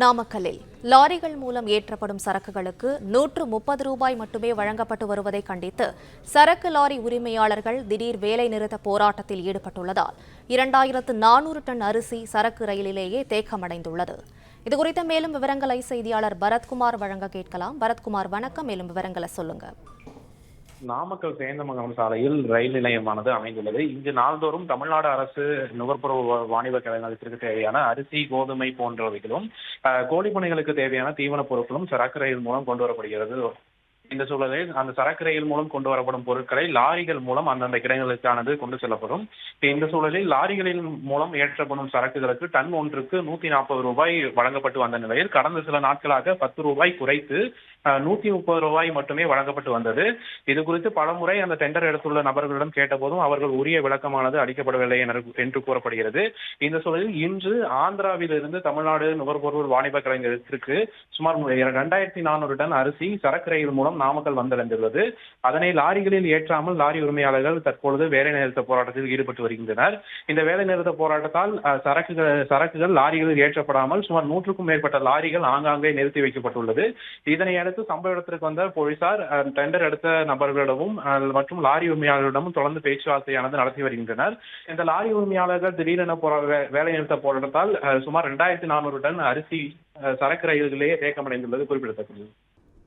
நாமக்கல்லில் லாரிகள் மூலம் ஏற்றப்படும் சரக்குகளுக்கு நூற்று முப்பது ரூபாய் மட்டுமே வழங்கப்பட்டு வருவதை கண்டித்து சரக்கு லாரி உரிமையாளர்கள் திடீர் வேலைநிறுத்த போராட்டத்தில் ஈடுபட்டுள்ளதால் இரண்டாயிரத்து நானூறு டன் அரிசி சரக்கு ரயிலிலேயே தேக்கமடைந்துள்ளது. இதுகுறித்த மேலும் விவரங்களை செய்தியாளர் பரத்குமார் வழங்க கேட்கலாம். பரத்குமார் வணக்கம். மேலும் விவரங்களை சொல்லுங்க. நாமக்கல் சேந்தமங்கலம் சாலையில் ரயில் நிலையமானது அமைந்துள்ளது. இங்கு நாள்தோறும் தமிழ்நாடு அரசு நுகர்பொருள் வா- வாணிப கழகத்திற்கு தேவையான அரிசி கோதுமை போன்றவைகளும் அஹ், கோழிப்பனைகளுக்கு தேவையான தீவனப் பொருட்களும் சரக்கு ரயில் மூலம் கொண்டு வரப்படுகிறது. இந்த சூழலில் அந்த சரக்கு ரயில் மூலம் கொண்டு வரப்படும் பொருட்களை லாரிகள் மூலம் அந்தந்த கிடங்களுக்கானது கொண்டு செல்லப்படும். இந்த சூழலில் லாரிகளின் மூலம் ஏற்றப்படும் சரக்குகளுக்கு டன் ஒன்றுக்கு நூத்தி நாற்பது ரூபாய் வழங்கப்பட்டு வந்த நிலையில் கடந்த சில நாட்களாக பத்து ரூபாய் குறைத்து நூத்தி முப்பது ரூபாய் மட்டுமே வழங்கப்பட்டு வந்தது. இது குறித்து பலமுறை அந்த டெண்டர் எடுத்துள்ள நபர்களிடம் கேட்டபோதும் அவர்கள் உரிய விளக்கமானது அளிக்கப்படவில்லை என- என்று கூறப்படுகிறது. இந்த சூழலில் இன்று ஆந்திராவிலிருந்து தமிழ்நாடு நுகர்பொருள் வாணிப கலைஞருக்கு சுமார் இரண்டாயிரத்தி நானூறு டன் அரிசி சரக்கு ரயில் மூலம் நாமக்கல் வந்தடைந்துள்ளது. அதனை லாரிகளில் ஏற்றாமல் லாரி உரிமையாளர்கள் தற்பொழுது வேலை நிறுத்த போராட்டத்தில் ஈடுபட்டு வருகின்றனர். இந்த வேலை நிறுத்த போராட்டத்தால் சரக்குகள் சரக்குகள் லாரிகளில் ஏற்றப்படாமல் சுமார் நூற்றுக்கும் மேற்பட்ட லாரிகள் ஆங்காங்கே நிறுத்தி வைக்கப்பட்டுள்ளது. இதனை அடுத்து சம்பவ இடத்திற்கு வந்த போலீசார் அஹ், டெண்டர் எடுத்த நபர்களிடமும் மற்றும் லாரி உரிமையாளர்களிடமும் தொடர்ந்து பேச்சுவார்த்தையானது நடத்தி வருகின்றனர். இந்த லாரி உரிமையாளர்கள் திடீரென போரா- வே- வேலை நிறுத்த போராட்டத்தால் சுமார் இரண்டாயிரத்தி நானூறு டன் அரிசி அஹ், சரக்கு ரயில்களே தேக்கமடைந்துள்ளது குறிப்பிடத்தக்கது.